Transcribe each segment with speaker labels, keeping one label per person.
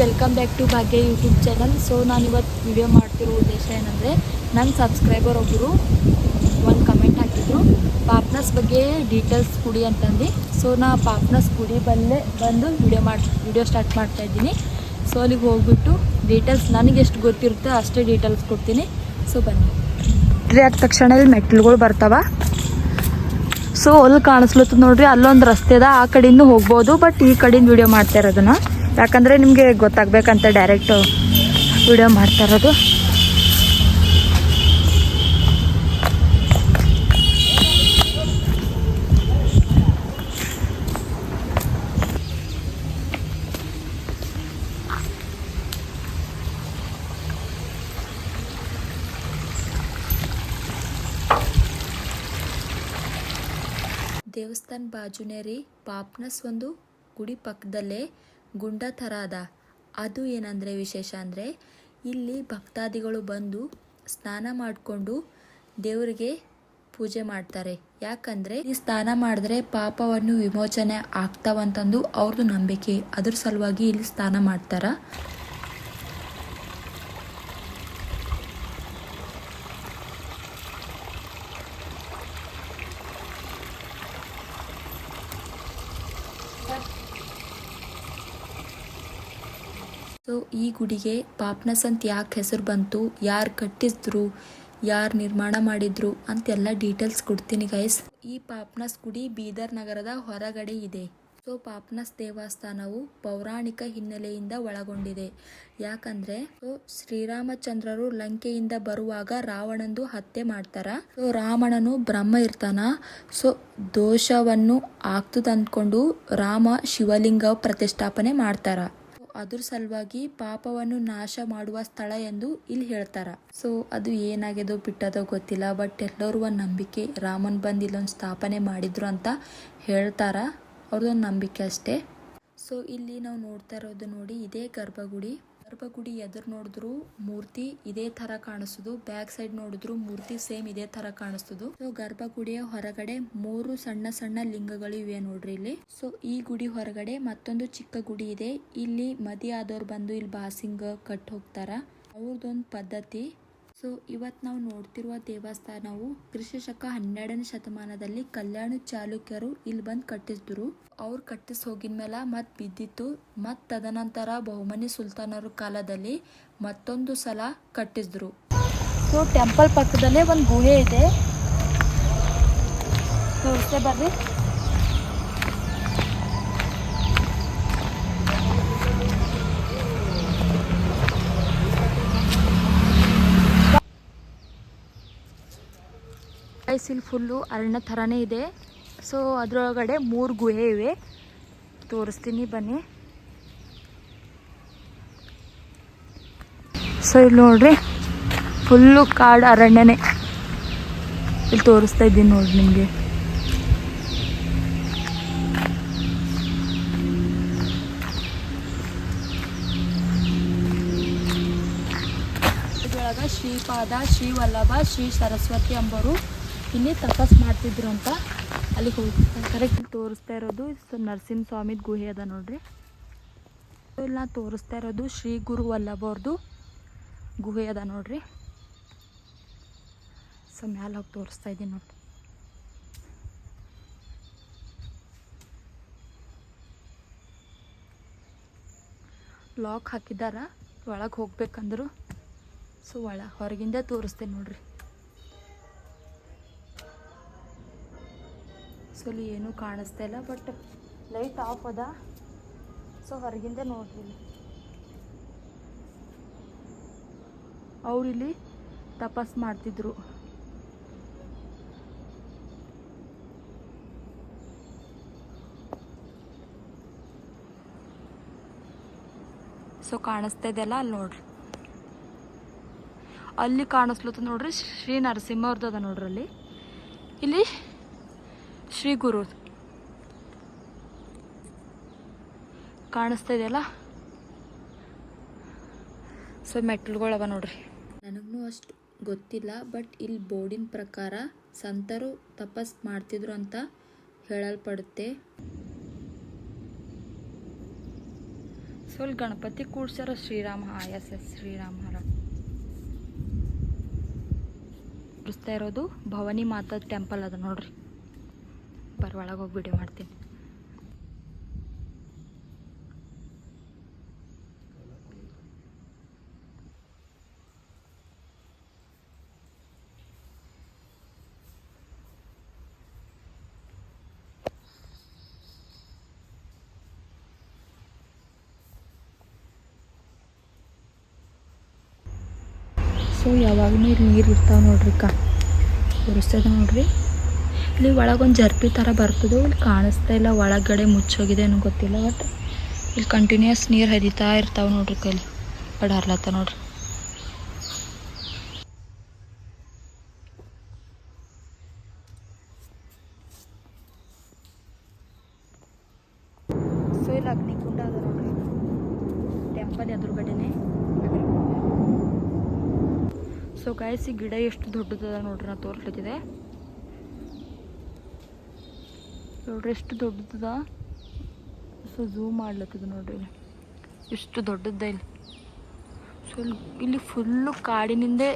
Speaker 1: Welcome back to Bhagya YouTube channel so ನಾನು ಇವತ್ತು video ಮಾಡ್ತಿರೋ ಉದ್ದೇಶ ಏನಂದರೆ ನನ್ನ ಸಬ್ಸ್ಕ್ರೈಬರ್ ಒಬ್ಬರು ಒಂದು ಕಮೆಂಟ್ ಹಾಕಿದ್ರು. ಪಾಪ್ನಸ್ ಬಗ್ಗೆ ಡೀಟೇಲ್ಸ್ ಕೊಡಿ ಅಂತಂದು. ಸೊ ನಾ ಪಾಪ್ನಸ್ ಕುಡಿ ಬಲ್ಲೇ ಬಂದು ವಿಡಿಯೋ ಮಾಡಿ ವಿಡಿಯೋ ಸ್ಟಾರ್ಟ್ ಮಾಡ್ತಾ ಇದ್ದೀನಿ. ಸೊ ಅಲ್ಲಿಗೆ ಹೋಗ್ಬಿಟ್ಟು ಡೀಟೇಲ್ಸ್ ನನಗೆ ಎಷ್ಟು ಗೊತ್ತಿರುತ್ತೆ ಅಷ್ಟೇ ಡೀಟೇಲ್ಸ್ ಕೊಡ್ತೀನಿ. ಸೊ ಬನ್ನಿ. ಆದ ತಕ್ಷಣ ಇಲ್ಲಿ ಮೆಟ್ಲುಗಳು ಬರ್ತಾವ. ಸೊ ಅಲ್ಲಿ ಕಾಣಿಸ್ಲತ್ತದ ನೋಡ್ರಿ, ಅಲ್ಲೊಂದು ರಸ್ತೆ ಅದ ಆ ಕಡೆಯಿಂದ ಹೋಗ್ಬೋದು ಬಟ್ ಈ ಕಡೆಯಿಂದ ವಿಡಿಯೋ ಮಾಡ್ತಾ ಇರೋದನ್ನ. ಯಾಕಂದ್ರೆ ನಿಮಗೆ ಗೊತ್ತಾಗಬೇಕಂತ ಡೈರೆಕ್ಟು ವಿಡಿಯೋ ಮಾಡ್ತಾ ಇರೋದು. ದೇವಸ್ಥಾನ ಬಾಜುನೇ ರೀ ಪಾಪ್ನಸ್ ಒಂದು ಗುಡಿ ಪಕ್ಕದಲ್ಲೇ ಗುಂಡ ಥರ ಅದ ಅದು ಏನಂದರೆ ವಿಶೇಷ ಅಂದರೆ, ಇಲ್ಲಿ ಭಕ್ತಾದಿಗಳು ಬಂದು ಸ್ನಾನ ಮಾಡಿಕೊಂಡು ದೇವರಿಗೆ ಪೂಜೆ ಮಾಡ್ತಾರೆ. ಯಾಕಂದರೆ ಈ ಸ್ನಾನ ಮಾಡಿದ್ರೆ ಪಾಪವನ್ನು ವಿಮೋಚನೆ ಆಗ್ತಾವಂತಂದು ಅವ್ರದ್ದು ನಂಬಿಕೆ. ಅದ್ರ ಸಲುವಾಗಿ ಇಲ್ಲಿ ಸ್ನಾನ ಮಾಡ್ತಾರ. ಸೊ ಈ ಗುಡಿಗೆ ಪಾಪ್ನಸ್ ಅಂತ ಯಾಕೆ ಹೆಸರು ಬಂತು, ಯಾರು ಕಟ್ಟಿಸಿದ್ರು, ಯಾರು ನಿರ್ಮಾಣ ಮಾಡಿದ್ರು ಅಂತೆಲ್ಲ ಡೀಟೇಲ್ಸ್ ಕೊಡ್ತೀನಿ ಗೈಸ್ ಈ ಪಾಪ್ನಸ್ ಗುಡಿ ಬೀದರ್ ನಗರದ ಹೊರಗಡೆ ಇದೆ. ಸೊ, ಪಾಪ್ನಸ್ ದೇವಸ್ಥಾನವು ಪೌರಾಣಿಕ ಹಿನ್ನೆಲೆಯಿಂದ ಒಳಗೊಂಡಿದೆ. ಯಾಕಂದ್ರೆ, ಸೊ, ಶ್ರೀರಾಮಚಂದ್ರರು ಲಂಕೆಯಿಂದ ಬರುವಾಗ ರಾವಣಂದು ಹತ್ಯೆ ಮಾಡ್ತಾರ. ಸೊ, ರಾವಣನು ಬ್ರಹ್ಮ ಇರ್ತಾನ. ಸೊ, ದೋಷವನ್ನು ಆಗ್ತದ ಅಂದ್ಕೊಂಡು ರಾಮ ಶಿವಲಿಂಗ ಪ್ರತಿಷ್ಠಾಪನೆ ಮಾಡ್ತಾರ. ಅದ್ರ ಸಲುವಾಗಿ ಪಾಪವನ್ನು ನಾಶ ಮಾಡುವ ಸ್ಥಳ ಎಂದು ಇಲ್ಲಿ ಹೇಳ್ತಾರ. ಸೊ, ಅದು ಏನಾಗ್ಯದೋ ಬಿಟ್ಟದೋ ಗೊತ್ತಿಲ್ಲ, ಬಟ್ ಎಲ್ಲರೂ ಒಂದು ನಂಬಿಕೆ, ರಾಮನ್ ಬಂದು ಇಲ್ಲೊಂದು ಸ್ಥಾಪನೆ ಮಾಡಿದ್ರು ಅಂತ ಹೇಳ್ತಾರ ಅವ್ರದ್ದೊಂದು ನಂಬಿಕೆ ಅಷ್ಟೇ. ಸೊ, ಇಲ್ಲಿ ನಾವು ನೋಡ್ತಾ ಇರೋದು ನೋಡಿ, ಇದೇ ಗರ್ಭಗುಡಿ. ಗರ್ಭಗುಡಿ ಎದುರು ನೋಡಿದ್ರು ಮೂರ್ತಿ, ಇದೇ ತರ ಕಾಣಿಸ್ತದು ಬ್ಯಾಕ್ ಸೈಡ್ ನೋಡಿದ್ರು ಮೂರ್ತಿ, ಸೇಮ್ ಇದೇ ತರ ಕಾಣಿಸ್ತದು ಸೊ ಗರ್ಭಗುಡಿಯ ಹೊರಗಡೆ ಮೂರು ಸಣ್ಣ ಸಣ್ಣ ಲಿಂಗಗಳು ಇವೆ ನೋಡ್ರಿ ಇಲ್ಲಿ. ಸೊ ಈ ಗುಡಿ ಹೊರಗಡೆ ಮತ್ತೊಂದು ಚಿಕ್ಕ ಗುಡಿ ಇದೆ. ಇಲ್ಲಿ ಮದಿ ಆದವ್ರು ಬಂದು ಇಲ್ಲಿ ಬಾಸಿಂಗ್ ಕಟ್ ಹೋಗ್ತಾರ. ಅವ್ರದೊಂದು ಪದ್ಧತಿ. ಸೊ ಇವತ್ತು ನಾವು ನೋಡ್ತಿರುವ ದೇವಸ್ಥಾನವು ಕ್ರಿಸ್ತ ಶಕ ಹನ್ನೆರಡನೇ ಶತಮಾನದಲ್ಲಿ ಕಲ್ಯಾಣ ಚಾಲುಕ್ಯರು ಇಲ್ಲಿ ಬಂದು ಕಟ್ಟಿಸಿದ್ರು ಅವ್ರು ಕಟ್ಟಿಸಿ ಹೋಗಿದ ಮೇಲೆ ಮತ್ತೆ ಬಿದ್ದಿತ್ತು. ಮತ್ತು ತದನಂತರ ಬಹುಮನಿ ಸುಲ್ತಾನರ ಕಾಲದಲ್ಲಿ ಮತ್ತೊಂದು ಸಲ ಕಟ್ಟಿಸಿದ್ರು ಸೊ ಟೆಂಪಲ್ ಪಕ್ಕದಲ್ಲೇ ಒಂದು ಗುಹೆ ಇದೆ. ತೋರಿಸ್ತೇ ಬರ್ರಿ. ಗೈಸ್ ಫುಲ್ಲು ಅರಣ್ಯ ಥರನೇ ಇದೆ. ಸೊ ಅದರೊಳಗಡೆ ಮೂರು ಗುಹೆ ಇವೆ. ತೋರಿಸ್ತೀನಿ, ಬನ್ನಿ. ಸೊ ಇಲ್ಲಿ ನೋಡ್ರಿ, ಫುಲ್ಲು ಕಾಡು ಅರಣ್ಯನೇ. ಇಲ್ಲಿ ತೋರಿಸ್ತಾ ಇದ್ದೀನಿ ನೋಡ್ರಿ ನಿಮಗೆ. ಶ್ರೀಪಾದ ಶ್ರೀ ವಲ್ಲಭ ಶ್ರೀ ಸರಸ್ವತಿ ಎಂಬರು ಇಲ್ಲಿ ತಪಸ್ ಮಾಡ್ತಿದ್ರು ಅಂತ ಅಲ್ಲಿಗೆ ಹೋಗಿ ಕರೆಕ್ಟ್ ತೋರಿಸ್ತಾ ಇರೋದು ನರಸಿಂಹ ಸ್ವಾಮಿದ ಗುಹೆ ಅದ ನೋಡ್ರಿ. ನಾ ತೋರಿಸ್ತಾ ಇರೋದು ಶ್ರೀ ಗುರು ವಲ್ಲಭವ್ರದು ಗುಹೆ ಅದ ನೋಡ್ರಿ. ಸೊ ಮ್ಯಾಲೆ ಹೋಗಿ ತೋರಿಸ್ತಾ ಇದ್ದೀನಿ ನೋಡ್ರಿ ಲಾಕ್ ಹಾಕಿದಾರ ಒಳಗೆ ಹೋಗ್ಬೇಕಂದ್ರು. ಸೊ ಒಳ ಹೊರಗಿಂದ ತೋರಿಸ್ತೇನೆ ನೋಡ್ರಿ. ಸೊ ಏನೂ ಕಾಣಿಸ್ತಾ ಇಲ್ಲ, ಬಟ್ ಲೈಟ್ ಆಫ್ ಅದ. ಸೊ ಹೊರಗಿಂದ ನೋಡ್ರಿ ಅವರಿಲ್ಲಿ ತಪಾಸ್ ಮಾಡ್ತಿದ್ರು. ಸೊ ಕಾಣಿಸ್ತಾ ಇದೆಯಲ್ಲ ಅಲ್ಲಿ ನೋಡ್ರಿ. ಅಲ್ಲಿ ಕಾಣಿಸ್ಲತ್ತ ನೋಡ್ರಿ ಶ್ರೀ ನರಸಿಂಹ ಅವ್ರದ್ದು ಅದ ನೋಡ್ರಿ ಅಲ್ಲಿ. ಇಲ್ಲಿ ಶ್ರೀ ಗುರು. ಕಾಣಿಸ್ತಾ ಇದೆಯಲ್ಲ? ಸೊ ಮೆಟ್ಲುಗಳವ ನೋಡ್ರಿ. ನನಗೂ ಅಷ್ಟು ಗೊತ್ತಿಲ್ಲ ಬಟ್ ಇಲ್ಲಿ ಬೋರ್ಡಿನ ಪ್ರಕಾರ ಸಂತರು ತಪಸ್ ಮಾಡ್ತಿದ್ರು ಅಂತ ಹೇಳಲ್ಪಡುತ್ತೆ. ಸೊ ಇಲ್ಲಿ ಗಣಪತಿ ಕೂಡ್ಸಾರ ಶ್ರೀರಾಮ ಎಸ್ ಎಸ್ ಶ್ರೀರಾಮ ಹರ. ಕೂರಿಸ್ತಾ ಇರೋದು ಭವಾನಿ ಮಾತಾ ಟೆಂಪಲ್ ಅದ ನೋಡ್ರಿ. ಬರ್ ಒಳಗೆ ಹೋಗಿ ವಿಡಿಯೋ ಮಾಡ್ತೀನಿ. ಸೊ ಯಾವಾಗಲೂ ಇಲ್ಲಿ ನೀರು ಇರ್ತಾವೆ ನೋಡ್ರಿ ಕಾ ತೋರಿಸ್ತದ ನೋಡ್ರಿ. ಇಲ್ಲಿ ಒಳಗೊಂದು ಜರ್ಪಿ ತರ ಬರ್ತದೆ. ಇಲ್ಲಿ ಕಾಣಿಸ್ತಾ ಇಲ್ಲ ಒಳಗಡೆ ಮುಚ್ಚೋಗಿದೆ ಏನೋ ಗೊತ್ತಿಲ್ಲ ಬಟ್ ಇಲ್ಲಿ ಕಂಟಿನ್ಯೂಸ್ ನೀರು ಹರಿತಾ ಇರ್ತಾವ ನೋಡ್ರಿ ಕೈಲಿ. ಬಡ ಹರ್ಲತ್ತ ನೋಡ್ರಿ. ಸೊ ಇಲ್ಲಿ ಅದ ನೋಡ್ರಿ. ಎದುರುಗಡೆನೆ ಸೊ ಗಾಯ್ಸ್ ಗಿಡ ಎಷ್ಟು ದೊಡ್ಡದದ ನೋಡ್ರಿ ನಾ ತೋರಿಸ್ಲಿತ್ತಿದೆ. ನೋಡ್ರಿ, ಎಷ್ಟು ದೊಡ್ಡದ? ಸೊ ಝೂಮ್ ಮಾಡ್ಲತ್ತದ ನೋಡ್ರಿ ಎಷ್ಟು ದೊಡ್ಡದ ಇಲ್ಲಿ. ಸೊ, ಇಲ್ಲಿ ಫುಲ್ಲು ಕಾಡಿನಿಂದೆ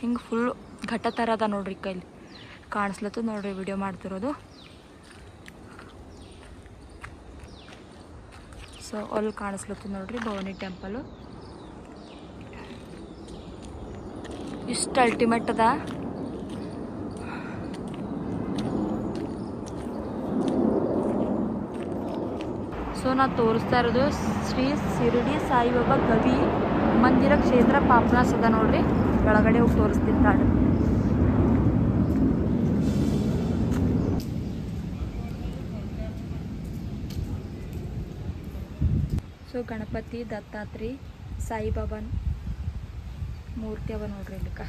Speaker 1: ಹಿಂಗೆ ಫುಲ್ಲು ಘಟ ಥರ ಅದ ನೋಡ್ರಿ ಕೈಲಿ ಕಾಣಿಸ್ಲತ್ತದ ನೋಡ್ರಿ ವಿಡಿಯೋ ಮಾಡ್ತಿರೋದು. ಸೊ, ಅಲ್ಲಿ ಕಾಣಿಸ್ಲತ್ತದ ನೋಡ್ರಿ ಭವಾನಿ ಟೆಂಪಲು ಇಷ್ಟು ಅಲ್ಟಿಮೇಟ್ ಅದ. ನಾ ತೋರಿಸ್ತಾ ಇರೋದು ಶ್ರೀ ಶಿರಡಿ ಸಾಯಿಬಾಬಾ ಗವಿ ಮಂದಿರ ಕ್ಷೇತ್ರ ಪಾಪನಾಸ್ ಅದ ನೋಡ್ರಿ. ಒಳಗಡೆ ಹೋಗಿ ತೋರಿಸ್ತಿದ್ದಾಳೆ ಸೊ, ಗಣಪತಿ ದತ್ತಾತ್ರಿ ಸಾಯಿಬಾಬನ್ ಮೂರ್ತಿ ಅವ ನೋಡ್ರಿ ಇಲ್ಲಿಕ.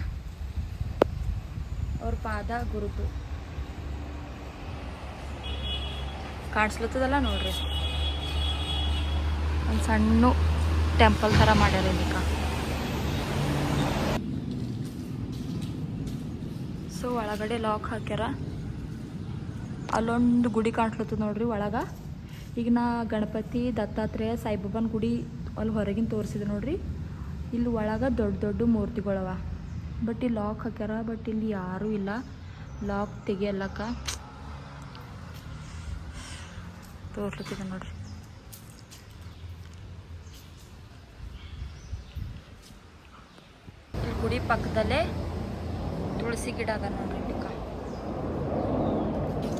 Speaker 1: ಅವ್ರ ಪಾದ ಗುರುತು. ಕಾಣಿಸ್ಲತ್ತದಲ್ಲ ನೋಡ್ರಿ. ಒಂದು ಸಣ್ಣ ಟೆಂಪಲ್ ಥರ ಮಾಡ್ಯಾರ ಇಲ್ಲಿಕ. ಸೊ ಒಳಗಡೆ ಲಾಕ್ ಹಾಕ್ಯಾರ. ಅಲ್ಲೊಂದು ಗುಡಿ ಕಾಣ್ಲತ್ತದ ನೋಡ್ರಿ ಒಳಗೆ. ಈಗ ನಾ ಗಣಪತಿ ದತ್ತಾತ್ರೇಯ ಸಾಯಿಬಾಬಾನ ಗುಡಿ ಅಲ್ಲಿ ಹೊರಗಿನ ತೋರಿಸಿದೆ ನೋಡ್ರಿ. ಇಲ್ಲಿ ಒಳಗೆ ದೊಡ್ಡ ದೊಡ್ಡ ಮೂರ್ತಿಗಳವ. ಬಟ್ ಇಲ್ಲಿ ಲಾಕ್ ಹಾಕ್ಯಾರ ಬಟ್ ಇಲ್ಲಿ ಯಾರೂ ಇಲ್ಲ. ಲಾಕ್ ತೆಗಿಯಲ್ಲಕ್ಕ. ತೋರ್ಸ್ಲತ್ತಿದೆ ನೋಡ್ರಿ ಇಲ್ಲಿ ಗುಡಿ ಪಕ್ಕದಲ್ಲೇ ತುಳಸಿ ಗಿಡ ಅದ ನೋಡ್ರಿ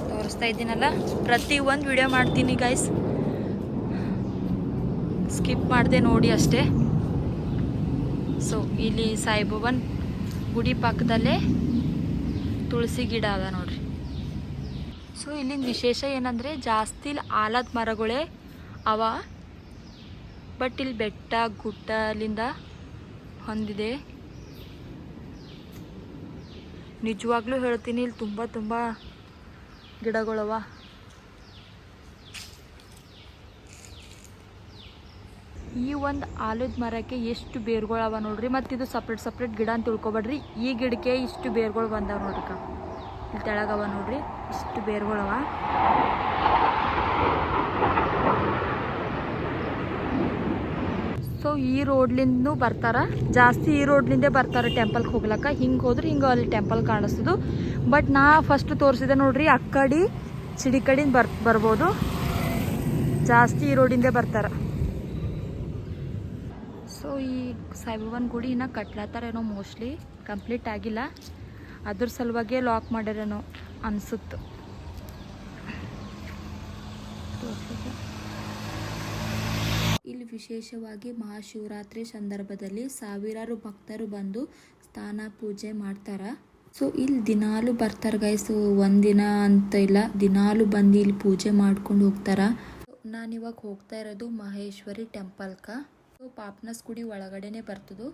Speaker 1: ತೋರಿಸ್ತಾ ಇದ್ದೀನಲ್ಲ? ಪ್ರತಿ ಒಂದು ವಿಡಿಯೋ ಮಾಡ್ತೀನಿ ಗೈಸ್ ಸ್ಕಿಪ್ ಮಾಡಿದೆ ನೋಡಿ ಅಷ್ಟೇ. ಸೊ ಇಲ್ಲಿ ಸಾಯಿಬಾಬನ್ ಗುಡಿ ಪಕ್ಕದಲ್ಲೇ ತುಳಸಿ ಗಿಡ ಅದ ನೋಡ್ರಿ. ಸೊ ಇಲ್ಲಿನ ವಿಶೇಷ ಏನಂದರೆ ಜಾಸ್ತಿ ಆಲದ ಮರಗಳೇ ಅವ. ಬಟ್ ಇಲ್ಲಿ ಬೆಟ್ಟ ಗುಡ್ಡಲಿಂದ ಹೊಂದಿದೆ. ನಿಜವಾಗ್ಲೂ ಹೇಳ್ತೀನಿ, ಇಲ್ಲಿ ತುಂಬ ತುಂಬ ಗಿಡಗಳವ. ಈ ಒಂದು ಆಲದ ಮರಕ್ಕೆ ಎಷ್ಟು ಬೇರುಗಳವ ನೋಡ್ರಿ, ಮತ್ತು ಇದು ಸಪ್ರೇಟ್ ಸಪ್ರೇಟ್ ಗಿಡ ಅಂತ ತಿಳ್ಕೊಬೇಡ್ರಿ. ಈ ಗಿಡಕ್ಕೆ ಇಷ್ಟು ಬೇರುಗಳು ಬಂದಾವ ನೋಡ್ರಿ ಇಲ್ಲಿ ತೆಳಗವ ನೋಡ್ರಿ, ಇಷ್ಟು ಬೇರುಗಳವ. ಸೊ ಈ ರೋಡ್ಲಿಂದನೂ ಬರ್ತಾರ. ಜಾಸ್ತಿ ಈ ರೋಡ್ಲಿಂದೇ ಬರ್ತಾರೆ ಟೆಂಪಲ್ಗೆ ಹೋಗ್ಲಕ್ಕ. ಹಿಂಗೆ ಹೋದ್ರೆ ಹಿಂಗೆ ಅಲ್ಲಿ ಟೆಂಪಲ್ ಕಾಣಿಸ್ತದು. ಬಟ್ ನಾ ಫಸ್ಟ್ ತೋರಿಸಿದೆ ನೋಡ್ರಿ ಅಕ್ಕಡಿ ಚಿಡಿ ಕಡಿಂದ ಬರ್, ಬರ್ಬೋದು. ಜಾಸ್ತಿ ಈ ರೋಡಿಂದೇ ಬರ್ತಾರ. ಸೊ ಈ ಸಾಯಿಬಾಬನ ಗುಡಿ ಇನ್ನು ಕಟ್ಲತ್ತಾರೇನೋ ಮೋಸ್ಟ್ಲಿ ಕಂಪ್ಲೀಟ್ ಆಗಿಲ್ಲ. ಅದ್ರ ಸಲುವಾಗಿ ಲಾಕ್ ಮಾಡ್ಯಾರೇನೋ ಅನ್ಸುತ್ತೆ. ವಿಶೇಷವಾಗಿ ಮಹಾಶಿವರಾತ್ರಿ ಸಂದರ್ಭದಲ್ಲಿ ಸಾವಿರಾರು ಭಕ್ತರು ಬಂದು ಸ್ನಾನ ಪೂಜೆ ಮಾಡ್ತಾರೆ. ಸೊ ಇಲ್ಲಿ ದಿನಾಲು ಬರ್ತಾರೆ ಗೈಸ್ ಒಂದಿನ ಅಂತ ಇಲ್ಲ, ದಿನಾಲು ಬಂದು ಇಲ್ಲಿ ಪೂಜೆ ಮಾಡ್ಕೊಂಡು ಹೋಗ್ತಾರ. ನಾನು ಇವಾಗ ಹೋಗ್ತಾ ಇರೋದು ಮಹೇಶ್ವರಿ ಟೆಂಪಲ್ಕ ಸೊ ಪಾಪ್ನಸ್ ಗುಡಿ ಒಳಗಡೆನೆ ಬರ್ತದು.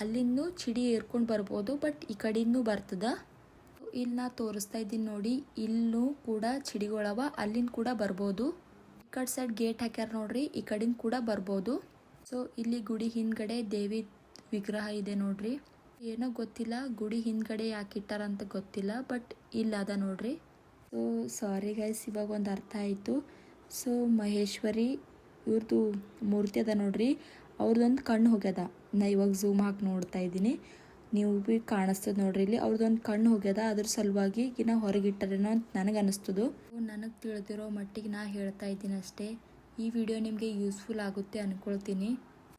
Speaker 1: ಅಲ್ಲಿಂದ ಚಿಡಿ ಏರ್ಕೊಂಡು ಬರ್ಬೋದು ಬಟ್ ಈ ಕಡೆಯೂ ಬರ್ತದ. ಇಲ್ಲಿ ನಾ ತೋರಿಸ್ತಾ ಇದ್ದೀನಿ ನೋಡಿ, ಇಲ್ಲೂ ಕೂಡ ಚಿಡಿಗಳವ, ಅಲ್ಲಿಂದ ಕೂಡ ಬರ್ಬೋದು. ಕಡೆ ಸೈಡ್ ಗೇಟ್ ಹಾಕ್ಯಾರ ನೋಡ್ರಿ, ಈ ಕಡೆಯಿಂದ ಕೂಡ ಬರ್ಬೋದು. ಸೊ ಇಲ್ಲಿ ಗುಡಿ ಹಿಂದ್ಗಡೆ ದೇವಿ ವಿಗ್ರಹ ಇದೆ ನೋಡ್ರಿ. ಏನೋ ಗೊತ್ತಿಲ್ಲ, ಗುಡಿ ಹಿಂದ್ಗಡೆ ಯಾಕೆ ಇಟ್ಟಾರಂತ ಗೊತ್ತಿಲ್ಲ, ಬಟ್ ಇಲ್ಲ ಅದ ನೋಡ್ರಿ. ಸೊ ಸಾರಿ ಗೈಸ್ ಇವಾಗ ಒಂದು ಅರ್ಥ ಆಯಿತು. ಸೊ ಮಹೇಶ್ವರಿ ಇವ್ರದ್ದು ಮೂರ್ತಿ ಅದ ನೋಡ್ರಿ. ಅವ್ರದ್ದೊಂದು ಕಣ್ಣು ಹೋಗ್ಯದ. ನಾ ಇವಾಗ ಝೂಮ್ ಹಾಕಿ ನೋಡ್ತಾ ಇದ್ದೀನಿ. ನೀವು ಭೀ ಕಾಣಿಸ್ತದೆ ನೋಡ್ರಿ. ಇಲ್ಲಿ ಅವ್ರದ್ದೊಂದು ಕಣ್ಣು ಹೋಗ್ಯದ, ಅದ್ರ ಸಲುವಾಗಿ ಈಗಿನ ಹೊರಗಿಟ್ಟರೇನೋ ಅಂತ ನನಗೆ ಅನಿಸ್ತದು. ನನಗೆ ತಿಳಿದಿರೋ ಮಟ್ಟಿಗೆ ನಾ ಹೇಳ್ತಾ ಇದ್ದೀನಿ ಅಷ್ಟೇ. ಈ ವಿಡಿಯೋ ನಿಮಗೆ ಯೂಸ್ಫುಲ್ ಆಗುತ್ತೆ ಅಂದ್ಕೊಳ್ತೀನಿ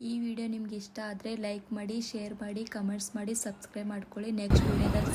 Speaker 1: ಈ ವಿಡಿಯೋ ನಿಮ್ಗೆ ಇಷ್ಟ ಆದರೆ ಲೈಕ್ ಮಾಡಿ, ಶೇರ್ ಮಾಡಿ, ಕಮೆಂಟ್ಸ್ ಮಾಡಿ, ಸಬ್ಸ್ಕ್ರೈಬ್ ಮಾಡ್ಕೊಳ್ಳಿ. ನೆಕ್ಸ್ಟ್ ವಿಡಿಯೋದಲ್ಲಿ